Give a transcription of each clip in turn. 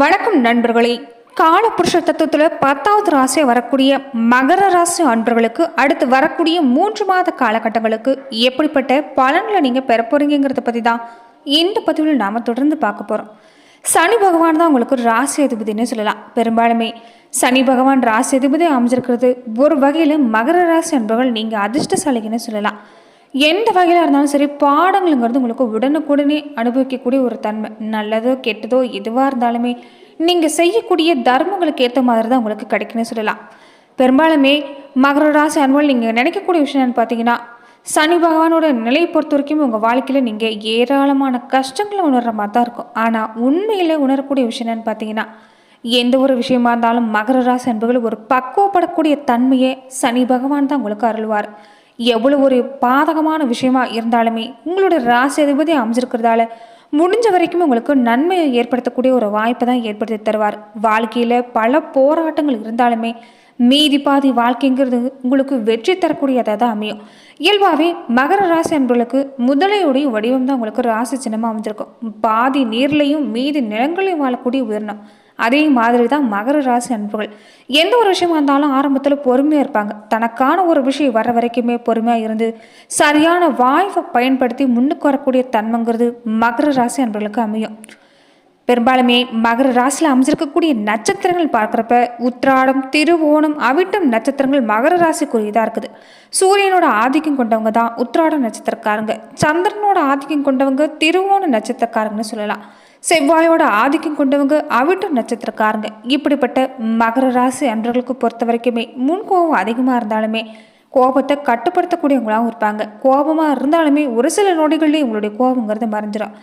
வணக்கம் நண்பர்களே. காலபுருஷ தத்துவத்தில் பத்தாவது ராசியாக வரக்கூடிய மகர ராசி அன்பர்களுக்கு அடுத்து வரக்கூடிய மூன்று மாத காலகட்டங்களுக்கு எப்படிப்பட்ட பலன்களை நீங்கள் பெற போகிறீங்கிறத பற்றி தான் இந்த பதிவில் நாம் தொடர்ந்து பார்க்க போகிறோம் சனி பகவான் தான் உங்களுக்கு ராசி அதிபதினு சொல்லலாம். பெரும்பாலுமே சனி பகவான் ராசி அதிபதி அமைஞ்சிருக்கிறது. ஒரு வகையில் மகர ராசி அன்பர்கள் நீங்கள் அதிர்ஷ்டசாலிகன்னு சொல்லலாம். எந்த வகையில் இருந்தாலும் சரி பாடங்களுங்கிறது உங்களுக்கு உடனுக்குடனே அனுபவிக்கக்கூடிய ஒரு தன்மை. நல்லதோ கெட்டதோ எதுவாக இருந்தாலுமே நீங்கள் செய்யக்கூடிய தர்மங்களுக்கு ஏற்ற மாதிரி தான் உங்களுக்கு கிடைக்குன்னு சொல்லலாம். பெரும்பாலுமே மகர ராசி அன்பர்கள் நீங்கள் நினைக்கக்கூடிய விஷயம் என்னென்னு பார்த்தீங்கன்னா சனி பகவானோட நிலையை பொறுத்த வரைக்கும் உங்கள் வாழ்க்கையில் நீங்கள் ஏராளமான கஷ்டங்களை உணர்கிற மாதிரி தான் இருக்கும். ஆனால் உண்மையில் உணரக்கூடிய விஷயம் என்னன்னு பார்த்தீங்கன்னா எந்த ஒரு விஷயமா இருந்தாலும் மகர ராசி அன்புகள் ஒரு பக்குவப்படக்கூடிய தன்மையை சனி பகவான் தான் உங்களுக்கு அருள்வார். எவ்வளோ ஒரு பாதகமான விஷயமா இருந்தாலுமே உங்களோட ராசி அதிபதி அமைஞ்சிருக்கிறதால முடிஞ்ச வரைக்கும் உங்களுக்கு நன்மையை ஏற்படுத்தக்கூடிய ஒரு வாய்ப்பை தான் ஏற்படுத்தி தருவார். வாழ்க்கையில் பல போராட்டங்கள் இருந்தாலுமே மீதி பாதி வாழ்க்கைங்கிறது உங்களுக்கு வெற்றி தரக்கூடியதாக தான் அமையும். இயல்பாகவே மகர ராசி அன்பர்களுக்கு முதலையுடைய வடிவம் தான் உங்களுக்கு ராசி சின்னமாக அமைஞ்சிருக்கும். பாதி நீர்லையும் மீதி நிலங்களையும் வாழக்கூடிய உயிரினம். அதே மாதிரி தான் மகர ராசி அன்புகள். எந்த ஒரு விஷயமா இருந்தாலும் ஆரம்பத்தில் பொறுமையாக இருப்பாங்க. தனக்கான ஒரு விஷயம் வர வரைக்குமே பொறுமையாக இருந்து சரியான வாய்ப்பை பயன்படுத்தி முன்னுக்கு வரக்கூடிய தன்மைங்கிறது மகர ராசி அன்பர்களுக்கு அமையும். பெரும்பாலுமே மகர ராசியில் அமைஞ்சிருக்கக்கூடிய நட்சத்திரங்கள் பார்க்குறப்ப உத்ராடம் திருவோணம் அவிட்டம் நட்சத்திரங்கள் மகர ராசிக்குரியதாக இருக்குது. சூரியனோட ஆதிக்கம் கொண்டவங்க தான் உத்ராடம் நட்சத்திரக்காரங்க. சந்திரனோட ஆதிக்கம் கொண்டவங்க திருவோண நட்சத்திரக்காரங்கன்னு சொல்லலாம். செவ்வாயோட ஆதிக்கம் கொண்டவங்க அவிட்ட நட்சத்திரக்காரங்க. இப்படிப்பட்ட மகர ராசி அன்றர்களுக்கு பொறுத்த வரைக்குமே முன்கோபம் அதிகமாக இருந்தாலுமே கோபத்தை கட்டுப்படுத்தக்கூடியவங்களாகவும் இருப்பாங்க. கோபமாக இருந்தாலுமே ஒரு சில நொடிகள்லேயே உங்களுடைய கோபங்கிறது மறைஞ்சிடும்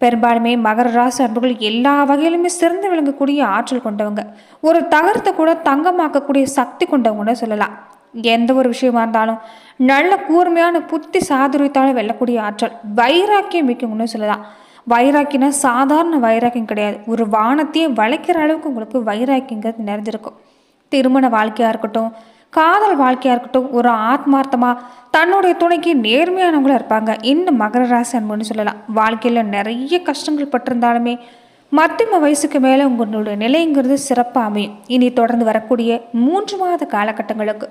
பெரும்பாலுமே மகர ராசி அன்புகள் எல்லா வகையிலுமே சிறந்து விளங்கக்கூடிய ஆற்றல் கொண்டவங்க. ஒரு தகரத்தை கூட தங்கமாக்கக்கூடிய சக்தி கொண்டவங்கன்னு சொல்லலாம். எந்த ஒரு விஷயமா இருந்தாலும் நல்ல கூர்மையான புத்தி சாதுரியத்தால் வெல்லக்கூடிய ஆற்றல் வைராக்கியம் மிக்கவங்கன்னு சொல்லலாம். வைராக்கினா சாதாரண வைராக்கியம் கிடையாது. ஒரு வானத்தையே வளைக்கிற அளவுக்கு உங்களுக்கு வைராக்கியங்கிறது நிறைஞ்சிருக்கும் திருமண வாழ்க்கையாக இருக்கட்டும் காதல் வாழ்க்கையாக இருக்கட்டும் ஒரு ஆத்மார்த்தமாக தன்னுடைய துணைக்கு நேர்மையானவங்களாக இருப்பாங்க. இன்னும் மகர ராசி அன்புன்னு சொல்லலாம். வாழ்க்கையில் நிறைய கஷ்டங்கள் பட்டிருந்தாலுமே மத்தியம வயசுக்கு மேலே உங்களுடைய நிலைங்கிறது சிறப்பாக அமையும். இனி தொடர்ந்து வரக்கூடிய மூன்று மாத காலகட்டங்களுக்கு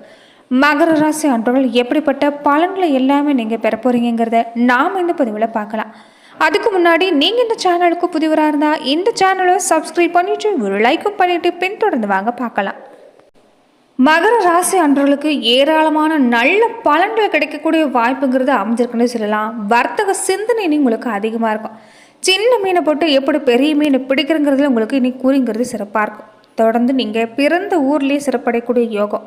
மகர ராசி அன்பர்கள் எப்படிப்பட்ட பலன்களை எல்லாமே நீங்கள் பெற போகிறீங்கிறத நாம் இந்த பதிவில் பார்க்கலாம். அதுக்கு முன்னாடி நீங்கள் இந்த சேனலுக்கு புதிவராக இருந்தால் இந்த சேனலை சப்ஸ்கிரைப் பண்ணிட்டு ஒரு லைக்கும் பண்ணிட்டு பின்தொடர்ந்து வாங்க பார்க்கலாம். மகர ராசி அன்றர்களுக்கு ஏராளமான நல்ல பலன்கள் கிடைக்கக்கூடிய வாய்ப்புங்கிறது அமைஞ்சிருக்குன்னு சொல்லலாம். வர்த்தக சிந்தனை உங்களுக்கு அதிகமாக இருக்கும். சின்ன மீனை போட்டு எப்படி பெரிய மீனை பிடிக்கிறங்கிறதுல உங்களுக்கு இனி கூறிங்கிறது சிறப்பாக இருக்கும். தொடர்ந்து நீங்கள் பிறந்த ஊர்லேயே சிறப்படையக்கூடிய யோகம்.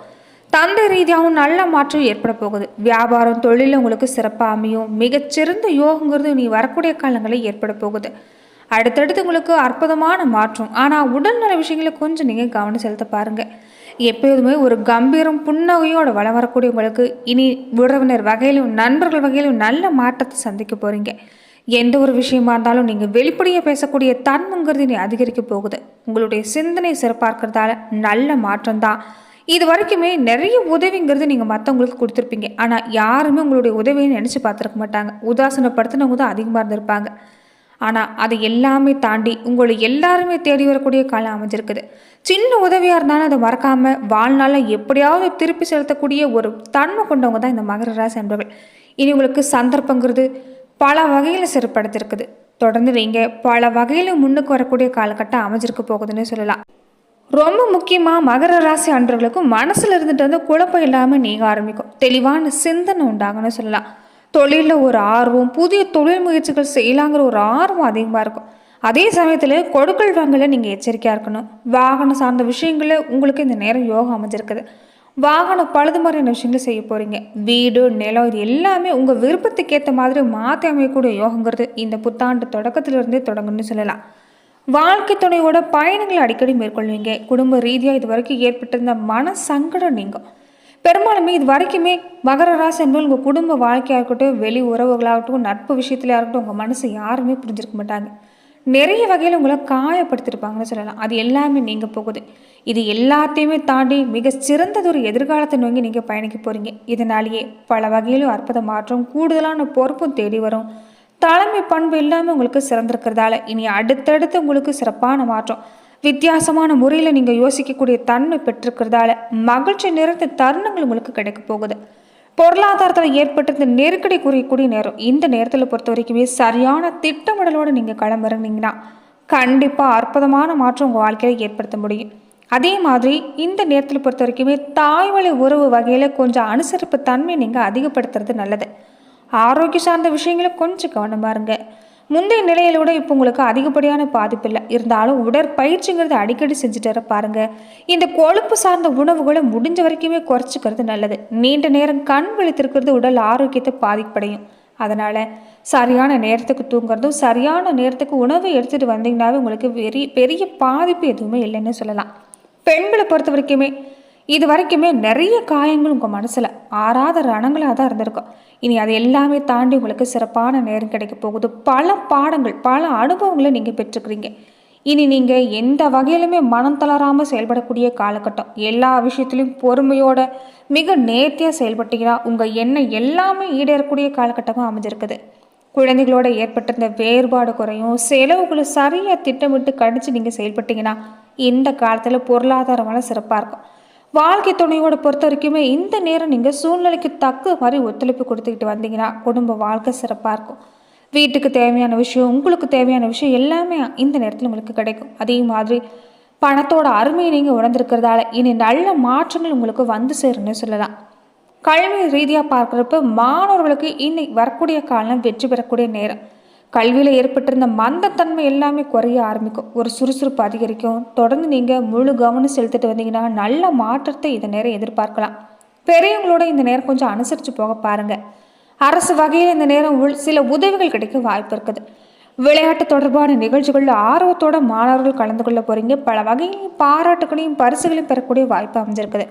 தந்தை ரீதியாகவும் நல்ல மாற்றம் ஏற்பட போகுது. வியாபாரம் தொழில் உங்களுக்கு சிறப்பாக அமையும். மிகச்சிறந்த யோகங்கிறது நீ வரக்கூடிய காலங்களில் ஏற்பட போகுது. அடுத்தடுத்து உங்களுக்கு அற்புதமான மாற்றம். ஆனால் உடல்நல விஷயங்களை கொஞ்சம் நீங்கள் கவனம் செலுத்த பாருங்கள் எப்போதுமே ஒரு கம்பீரம் புன்னகையோட வளம் வரக்கூடிய உங்களுக்கு இனி உறவினர் வகையிலும் நண்பர்கள் வகையிலும் நல்ல மாற்றத்தை சந்திக்க போகிறீங்க எந்த ஒரு விஷயமா இருந்தாலும் நீங்கள் வெளிப்படையாக பேசக்கூடிய தன்மைங்கிறது இனி அதிகரிக்க போகுது. உங்களுடைய சிந்தனை சிறப்பாக இருக்கிறதால நல்ல மாற்றம் தான் இது வரைக்குமே நிறைய உதவிங்கிறது நீங்கள் மற்றவங்களுக்கு கொடுத்துருப்பீங்க. ஆனால் யாருமே உங்களுடைய உதவியை நினச்சி பார்த்துருக்க மாட்டாங்க. உதாசனப்படுத்தினவங்க தான் அதிகமாக இருந்திருப்பாங்க. ஆனால் அதை எல்லாமே தாண்டி உங்களை எல்லாருமே தேடி வரக்கூடிய காலம் அமைஞ்சிருக்குது. சின்ன உதவியாக இருந்தாலும் அதை மறக்காமல் வாழ்நாளில் எப்படியாவது திருப்பி செலுத்தக்கூடிய ஒரு தன்மை கொண்டவங்க தான் இந்த மகர ராசி என்பவர்கள் இனி உங்களுக்கு சந்தர்ப்பங்கிறது பல வகையில் சிறப்படுத்திருக்குது தொடர்ந்து நீங்கள் பல வகையில் முன்னுக்கு வரக்கூடிய காலகட்டம் அமைஞ்சிருக்க போகுதுன்னு சொல்லலாம். ரொம்ப முக்கியமாக மகர ராசி அன்றவர்களுக்கும் மனசில் இருந்துட்டு வந்து குழப்பம் இல்லாமல் நீங்க ஆரம்பிக்கும். தெளிவான சிந்தனை உண்டாகன்னு சொல்லலாம். தொழிலில் ஒரு ஆர்வம் புதிய தொழில் முயற்சிகள் செய்யலாங்கிற ஒரு ஆர்வம் அதிகமாக இருக்கும். அதே சமயத்தில் கொடுக்கல் வாங்கல நீங்கள் எச்சரிக்கையாக இருக்கணும். வாகனம் சார்ந்த விஷயங்களில் உங்களுக்கு இந்த நேரம் யோகம் அமைஞ்சிருக்குது. வாகனம் பழுது மாதிரியான விஷயங்களை செய்ய போகிறீங்க வீடு நிலம் இது எல்லாமே உங்கள் விருப்பத்துக்கு ஏற்ற மாதிரி மாற்றி அமையக்கூடிய யோகங்கிறது இந்த புத்தாண்டு தொடக்கத்திலிருந்தே தொடங்குன்னு சொல்லலாம். வாழ்க்கை துணையோட பயணங்களை அடிக்கடி மேற்கொள்வீங்க. குடும்ப ரீதியாக இது வரைக்கும் ஏற்பட்டிருந்த மன சங்கடம் நீங்கள் பெரும்பாலுமே இது வரைக்குமே மகர ராசி என்பது உங்கள் குடும்ப வாழ்க்கையாக இருக்கட்டும் வெளி உறவுகளாகட்டும் நட்பு விஷயத்துலையாக இருக்கட்டும் உங்கள் மனசை யாருமே புரிஞ்சிருக்க மாட்டாங்க. நிறைய வகையில் உங்களை காயப்படுத்திருப்பாங்கன்னு சொல்லலாம். அது எல்லாமே நீங்கள் போகுது. இது எல்லாத்தையுமே தாண்டி மிக சிறந்ததொரு எதிர்காலத்தை நோக்கி நீங்கள் பயணிக்க போகிறீங்க இதனாலேயே பல வகையிலும் அற்புத மாற்றம் கூடுதலான பொறுப்பும் தேடி வரும். தலைமை பண்பு இல்லாமல் உங்களுக்கு சிறந்திருக்கிறதால இனி அடுத்தடுத்து உங்களுக்கு சிறப்பான மாற்றம். வித்தியாசமான முறையில் நீங்கள் யோசிக்கக்கூடிய தன்மை பெற்றிருக்கிறதால மகிழ்ச்சி நிறைந்த தருணங்கள் உங்களுக்கு கிடைக்க போகுது. பொருளாதாரத்தில் ஏற்பட்டிருந்த நெருக்கடி குறையக்கூடிய நேரம் இந்த நேரத்தில் பொறுத்த வரைக்குமே சரியான திட்டமிடலோடு நீங்கள் கிளம்புறீங்கன்னா கண்டிப்பாக அற்புதமான மாற்றம் உங்கள் வாழ்க்கையில் ஏற்படுத்த முடியும். அதே மாதிரி இந்த நேரத்தில் பொறுத்த வரைக்குமே தாய்வழி உறவு வகையில் கொஞ்சம் அனுசரிப்பு தன்மை நீங்கள் அதிகப்படுத்துறது நல்லது. ஆரோக்கியம் சார்ந்த விஷயங்களை கொஞ்சம் கவனமாக இருங்க முந்தைய நிலையில விட இப்போ உங்களுக்கு அதிகப்படியான பாதிப்பு இல்லை. இருந்தாலும் உடற்பயிற்சிங்கிறது அடிக்கடி செஞ்சுட்டு வர பாருங்க. இந்த கொழுப்பு சார்ந்த உணவுகளை முடிஞ்ச வரைக்குமே குறைச்சிக்கிறது நல்லது. நீண்ட நேரம் கண் விழித்திருக்கிறது உடல் ஆரோக்கியத்தை பாதிப்படையும். அதனால் சரியான நேரத்துக்கு தூங்குறதும் சரியான நேரத்துக்கு உணவு எடுத்துகிட்டு வந்தீங்கன்னாவே உங்களுக்கு பெரிய பெரிய பாதிப்பு எதுவுமே இல்லைன்னு சொல்லலாம். பெண்களை பொறுத்த வரைக்குமே இது வரைக்குமே நிறைய காயங்கள் உங்கள் மனசில். ஆறாத ரணங்களாக தான் இருந்திருக்கும். இனி அது எல்லாமே தாண்டி உங்களுக்கு சிறப்பான நேரம் கிடைக்க போகுது. பல பாடங்கள் பல அனுபவங்களை நீங்கள் பெற்றுக்கிறீங்க இனி நீங்கள் எந்த வகையிலுமே மனம் தளராமல் செயல்படக்கூடிய காலகட்டம். எல்லா விஷயத்துலையும் பொறுமையோட மிக நேர்த்தியாக செயல்பட்டீங்கன்னா உங்கள் எண்ணம் எல்லாமே ஈடேறக்கூடிய காலகட்டமாக அமைஞ்சிருக்குது. குழந்தைகளோட ஏற்பட்டிருந்த வேறுபாடு குறையும். செலவுகளை சரியாக திட்டமிட்டு கணிச்சு நீங்கள் செயல்பட்டீங்கன்னா இந்த காலத்தில் பொருளாதாரமான சிறப்பாக இருக்கும். வாழ்க்கை துணையோட பொறுத்த வரைக்குமே இந்த நேரம் நீங்கள் சூழ்நிலைக்கு தக்க மாதிரி ஒத்துழைப்பு கொடுத்துக்கிட்டு வந்தீங்கன்னா குடும்ப வாழ்க்கை சிறப்பாக இருக்கும். வீட்டுக்கு தேவையான விஷயம் உங்களுக்கு தேவையான விஷயம் எல்லாமே இந்த நேரத்தில் உங்களுக்கு கிடைக்கும். அதே மாதிரி பணத்தோட அருமையை நீங்கள் உணர்ந்திருக்கிறதால இனி நல்ல மாற்றங்கள் உங்களுக்கு வந்து சேரும்னு சொல்லலாம். கல்வி ரீதியாக பார்க்குறப்ப மாணவர்களுக்கு இன்னைக்கு வரக்கூடிய காலம் வெற்றி பெறக்கூடிய நேரம். கல்வியில் ஏற்பட்டிருந்த மந்தத்தன்மை எல்லாமே குறைய ஆரம்பிக்கும். ஒரு சுறுசுறுப்பு அதிகரிக்கும். தொடர்ந்து நீங்கள் முழு கவனம் செலுத்திட்டு வந்தீங்கன்னா நல்ல மாற்றத்தை இந்த நேரம் எதிர்பார்க்கலாம். பெரியவங்களோட இந்த நேரம் கொஞ்சம் அனுசரித்து போக பாருங்கள் அரசு வகையில் இந்த நேரம் உள் சில உதவிகள் கிடைக்க வாய்ப்பு இருக்குது. விளையாட்டு தொடர்பான நிகழ்ச்சிகளில் ஆர்வத்தோட மாணவர்கள் கலந்து கொள்ள போகிறீங்க பல வகையிலையும் பாராட்டுகளையும் பரிசுகளையும் பெறக்கூடிய வாய்ப்பு அமைஞ்சிருக்குது.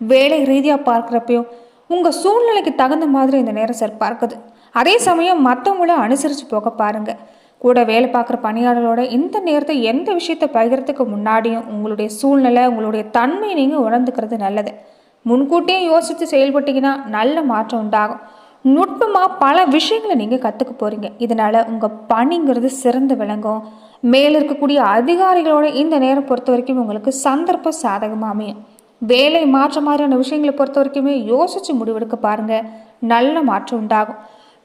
வேலை ரீதியாக பார்க்குறப்பையும் உங்கள் சூழ்நிலைக்கு தகுந்த மாதிரி இந்த நேரம் சிறப்பாக இருக்குது அதே சமயம் மற்றவங்கள அனுசரித்து போக பாருங்கள் கூட வேலை பார்க்குற பணியாளர்களோட இந்த நேரத்தை எந்த விஷயத்தை பகிர்றதுக்கு முன்னாடியும் உங்களுடைய சூழ்நிலை உங்களுடைய தன்மையை நீங்கள் உணர்ந்துக்கிறது நல்லது. முன்கூட்டியே யோசித்து செயல்பட்டீங்கன்னா நல்ல மாற்றம் உண்டாகும். நுட்பமாக பல விஷயங்களை நீங்கள் கற்றுக்க போகிறீங்க இதனால் உங்கள் பணிங்கிறது சிறந்து விளங்கும். மேலே இருக்கக்கூடிய அதிகாரிகளோட இந்த நேரம் பொறுத்த வரைக்கும் உங்களுக்கு சந்தர்ப்பம் சாதகமாக அமையும். வேலை மாற்ற மாதிரியான விஷயங்களை பொறுத்த வரைக்குமே யோசித்து முடிவெடுக்க பாருங்கள் நல்ல மாற்றம் உண்டாகும்.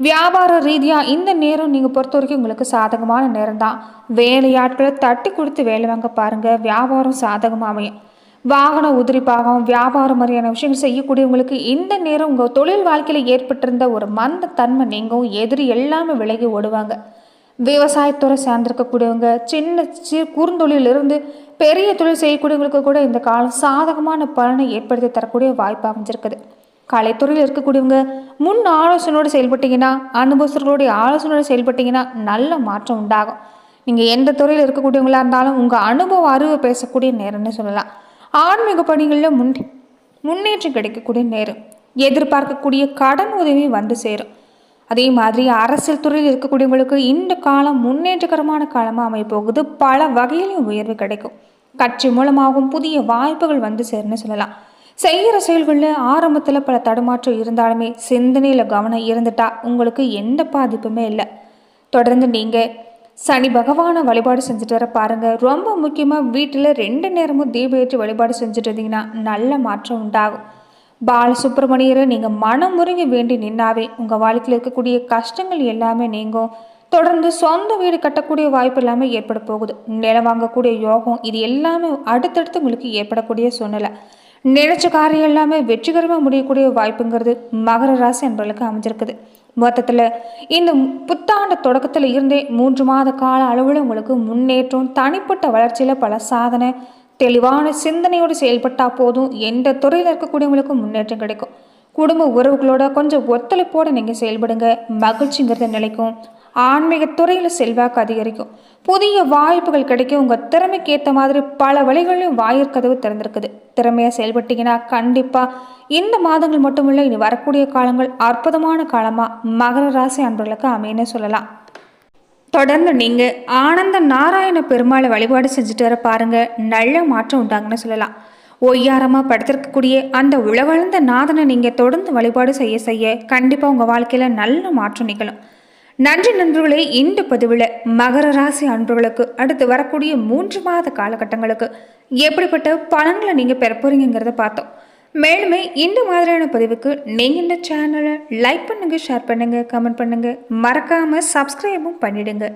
வியாபார ரீதியாக இந்த நேரம் நீங்கள் பொறுத்த வரைக்கும் உங்களுக்கு சாதகமான நேரம் தான் வேலையாட்களை தட்டி கொடுத்து வேலை வாங்க பாருங்கள் வியாபாரம் சாதகமாக அமையும். வாகன உதிரி பாகம் வியாபாரம் மாதிரியான விஷயங்கள் செய்யக்கூடியவங்களுக்கு இந்த நேரம் உங்கள் தொழில் வாழ்க்கையில் ஏற்பட்டிருந்த ஒரு மந்த தன்மை நீங்கும். எதிரி எல்லாமே விலகி ஓடுவாங்க. விவசாயத்துறை சார்ந்திருக்கக்கூடியவங்க சின்ன சி குறுந்தொழிலிருந்து பெரிய தொழில் செய்யக்கூடியவங்களுக்கு கூட இந்த காலம் சாதகமான பலனை ஏற்படுத்தி தரக்கூடிய வாய்ப்பு அமைஞ்சிருக்குது. கலைத்துறையில் இருக்கக்கூடியவங்க முன் ஆலோசனையோடு செயல்பட்டீங்கன்னா அனுபவஸ்தர்களுடைய ஆலோசனையோடு செயல்பட்டீங்கன்னா நல்ல மாற்றம் உண்டாகும். நீங்கள் எந்த துறையில் இருக்கக்கூடியவங்களா இருந்தாலும் உங்கள் அனுபவ அறிவு பேசக்கூடிய நேரம்னு சொல்லலாம். ஆன்மீக பணிகளில் முன் முன்னேற்றம் கிடைக்கக்கூடிய நேரம். எதிர்பார்க்கக்கூடிய கடன் உதவி வந்து சேரும். அதே மாதிரி அரசியல் துறையில் இருக்கக்கூடியவங்களுக்கு இந்த காலம் முன்னேற்றகரமான காலமாக அமையப்போகுது. பல வகையிலும் உயர்வு கிடைக்கும். கட்சி மூலமாகவும் புதிய வாய்ப்புகள் வந்து சேருன்னு சொல்லலாம். செய்கிற செயல்களில் ஆரம்பத்தில் பல தடுமாற்றம் இருந்தாலுமே சிந்தனையில் கவனம் இருந்துட்டா உங்களுக்கு எந்த பாதிப்புமே இல்லை. தொடர்ந்து நீங்கள் சனி பகவானை வழிபாடு செஞ்சுட்டு வர பாருங்கள் ரொம்ப முக்கியமாக வீட்டில் ரெண்டு நேரமும் தீபேற்றி வழிபாடு செஞ்சுட்டு இருந்தீங்கன்னா நல்ல மாற்றம் உண்டாகும். பாலசுப்ரமணியரை நீங்கள் மனம் முருங்கி வேண்டி நின்னாவே உங்கள் வாழ்க்கையில் இருக்கக்கூடிய கஷ்டங்கள் எல்லாமே நீங்கும். தொடர்ந்து சொந்த வீடு கட்டக்கூடிய வாய்ப்பு எல்லாமே ஏற்பட போகுது. நிலம் வாங்கக்கூடிய யோகம் இது எல்லாமே அடுத்தடுத்து உங்களுக்கு ஏற்படக்கூடிய சூழ்நிலை. நினைச்ச காரியம் எல்லாமே வெற்றிகரமாக முடியக்கூடிய வாய்ப்புங்கிறது மகர ராசி என்பவர்களுக்கு அமைஞ்சிருக்குது. மொத்தத்தில் இந்த புத்தாண்டு தொடக்கத்தில் இருந்தே மூன்று மாத கால அளவில் உங்களுக்கு முன்னேற்றம் தனிப்பட்ட வளர்ச்சியில் பல சாதனை தெளிவான சிந்தனையோடு செயல்பட்டால் போதும். எந்த துறையில் இருக்கக்கூடியவங்களுக்கும் முன்னேற்றம் கிடைக்கும். குடும்ப உறவுகளோட கொஞ்சம் ஒத்துழைப்போடு நீங்கள் செயல்படுங்க. மகிழ்ச்சிங்கிறது நிலைக்கும். ஆன்மீகத்துறையில் செல்வாக்கு அதிகரிக்கும். புதிய வாய்ப்புகள் கிடைக்கும் உங்கள் திறமைக்கு ஏற்ற மாதிரி பல வழிகளிலும் வாயிற்கதவு திறந்திருக்குது. திறமையாக செயல்பட்டீங்கன்னா கண்டிப்பாக இந்த மாதங்கள் மட்டுமில்லை இனி வரக்கூடிய காலங்கள் அற்புதமான காலமாக மகர ராசி அன்பர்களுக்கு அமையன்னு சொல்லலாம். தொடர்ந்து நீங்கள் ஆனந்த நாராயண பெருமாளை வழிபாடு செஞ்சுட்டு வர பாருங்கள் நல்ல மாற்றம் உண்டாங்கன்னு சொல்லலாம். ஒய்யாரமாக படுத்திருக்கக்கூடிய அந்த உலகளந்த நாதனை நீங்கள் தொடர்ந்து வழிபாடு செய்ய செய்ய கண்டிப்பாக உங்கள் வாழ்க்கையில் நல்ல மாற்றம் நிகழும். நன்றி நண்பர்களே இந்த பதிவில் மகர ராசி அன்பர்களுக்கு அடுத்து வரக்கூடிய மூன்று மாத காலகட்டங்களுக்கு எப்படிப்பட்ட பலன்களை நீங்கள் பெற போறீங்கிறத பார்த்தோம். மேலுமே இந்த மாதிரியான பதிவுக்கு நீங்கள் இந்த சேனலை லைக் பண்ணுங்கள் ஷேர் பண்ணுங்கள் கமெண்ட் பண்ணுங்கள் மறக்காமல் சப்ஸ்கிரைபும் பண்ணிவிடுங்க